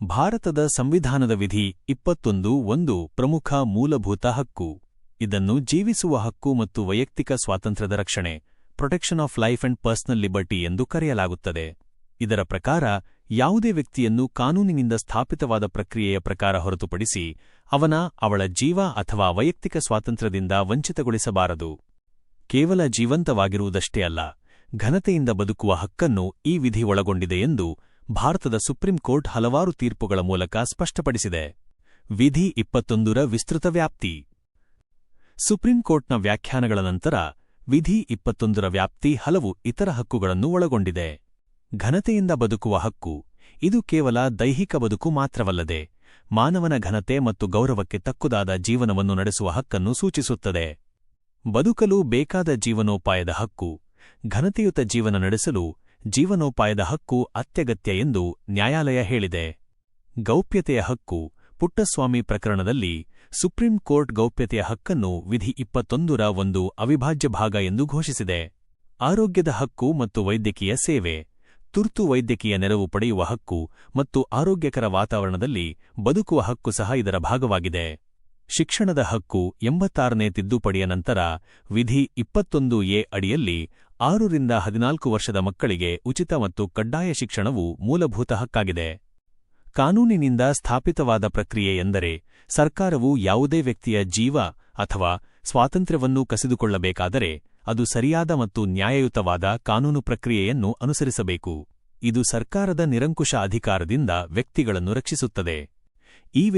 ಭಾರತದ ಸಂವಿಧಾನದ ವಿಧಿ ಇಪ್ಪತ್ತೊಂದು ಒಂದು ಪ್ರಮುಖ ಮೂಲಭೂತ ಹಕ್ಕು. ಇದನ್ನು ಜೀವಿಸುವ ಹಕ್ಕು ಮತ್ತು ವೈಯಕ್ತಿಕ ಸ್ವಾತಂತ್ರ್ಯದ ರಕ್ಷಣೆ protection of life and personal liberty ಎಂದು ಕರೆಯಲಾಗುತ್ತದೆ. ಇದರ ಪ್ರಕಾರ, ಯಾವುದೇ ವ್ಯಕ್ತಿಯನ್ನು ಕಾನೂನಿನಿಂದ ಸ್ಥಾಪಿತವಾದ ಪ್ರಕ್ರಿಯೆಯ ಪ್ರಕಾರ ಹೊರತುಪಡಿಸಿ, ಅವನ, ಅವಳ ಜೀವ ಅಥವಾ ವೈಯಕ್ತಿಕ ಸ್ವಾತಂತ್ರ್ಯದಿಂದ ವಂಚಿತಗೊಳಿಸಬಾರದು. ಕೇವಲ ಜೀವಂತವಾಗಿರುವುದಷ್ಟೇ ಅಲ್ಲ, ಘನತೆಯಿಂದ ಬದುಕುವ ಹಕ್ಕನ್ನು ಈ ವಿಧಿ ಒಳಗೊಂಡಿದೆ ಎಂದು ಭಾರತದ ಸುಪ್ರೀಂ ಕೋರ್ಟ್ ಹಲವಾರು ತೀರ್ಪುಗಳ ಮೂಲಕ ಸ್ಪಷ್ಟಪಡಿಸಿದೆ. ವಿಧಿ ಇಪ್ಪತ್ತೊಂದರ ವಿಸ್ತೃತ ವ್ಯಾಪ್ತಿ. ಸುಪ್ರೀಂ ಕೋರ್ಟ್ನ ವ್ಯಾಖ್ಯಾನಗಳ ನಂತರ ವಿಧಿ ಇಪ್ಪತ್ತೊಂದರ ವ್ಯಾಪ್ತಿ ಹಲವು ಇತರ ಹಕ್ಕುಗಳನ್ನು ಒಳಗೊಂಡಿದೆ. ಘನತೆಯಿಂದ ಬದುಕುವ ಹಕ್ಕು, ಇದು ಕೇವಲ ದೈಹಿಕ ಬದುಕು ಮಾತ್ರವಲ್ಲದೆ, ಮಾನವನ ಘನತೆ ಮತ್ತು ಗೌರವಕ್ಕೆ ತಕ್ಕುದಾದ ಜೀವನವನ್ನು ನಡೆಸುವ ಹಕ್ಕನ್ನು ಸೂಚಿಸುತ್ತದೆ. ಬದುಕಲು ಬೇಕಾದ ಜೀವನೋಪಾಯದ ಹಕ್ಕು, ಘನತೆಯುತ ಜೀವನ ನಡೆಸಲು ಜೀವನೋಪಾಯದ ಹಕ್ಕು ಅತ್ಯಗತ್ಯ ಎಂದು ನ್ಯಾಯಾಲಯ ಹೇಳಿದೆ. ಗೌಪ್ಯತೆಯ ಹಕ್ಕು ಪುಟ್ಟಸ್ವಾಮಿ ಪ್ರಕರಣದಲ್ಲಿ ಸುಪ್ರೀಂ ಕೋರ್ಟ್ ಗೌಪ್ಯತೆಯ ಹಕ್ಕನ್ನು ವಿಧಿ ಇಪ್ಪತ್ತೊಂದರ ಒಂದು ಅವಿಭಾಜ್ಯ ಭಾಗ ಎಂದು ಘೋಷಿಸಿದೆ. ಆರೋಗ್ಯದ ಹಕ್ಕು ಮತ್ತು ವೈದ್ಯಕೀಯ ಸೇವೆ, ತುರ್ತು ವೈದ್ಯಕೀಯ ನೆರವು ಪಡೆಯುವ ಹಕ್ಕು ಮತ್ತು ಆರೋಗ್ಯಕರ ವಾತಾವರಣದಲ್ಲಿ ಬದುಕುವ ಹಕ್ಕು ಸಹ ಇದರ ಭಾಗವಾಗಿದೆ. ಶಿಕ್ಷಣದ ಹಕ್ಕು ಎಂಬತ್ತಾರನೇ ತಿದ್ದುಪಡಿಯ ನಂತರ ವಿಧಿ ಇಪ್ಪತ್ತೊಂದು ಎ ಅಡಿಯಲ್ಲಿ ಆರರಿಂದ ಹದಿನಾಲ್ಕು ವರ್ಷದ ಮಕ್ಕಳಿಗೆ ಉಚಿತ ಮತ್ತು ಕಡ್ಡಾಯ ಶಿಕ್ಷಣವು ಮೂಲಭೂತ ಹಕ್ಕಾಗಿದೆ. ಕಾನೂನಿನಿಂದ ಸ್ಥಾಪಿತವಾದ ಪ್ರಕ್ರಿಯೆ ಎಂದರೆ ಸರ್ಕಾರವು ಯಾವುದೇ ವ್ಯಕ್ತಿಯ ಜೀವ ಅಥವಾ ಸ್ವಾತಂತ್ರ್ಯವನ್ನು ಕಸಿದುಕೊಳ್ಳಬೇಕಾದರೆ ಅದು ಸರಿಯಾದ ಮತ್ತು ನ್ಯಾಯಯುತವಾದ ಕಾನೂನು ಪ್ರಕ್ರಿಯೆಯನ್ನು ಅನುಸರಿಸಬೇಕು. ಇದು ಸರ್ಕಾರದ ನಿರಂಕುಶ ಅಧಿಕಾರದಿಂದ ವ್ಯಕ್ತಿಗಳನ್ನು ರಕ್ಷಿಸುತ್ತದೆ. ಈ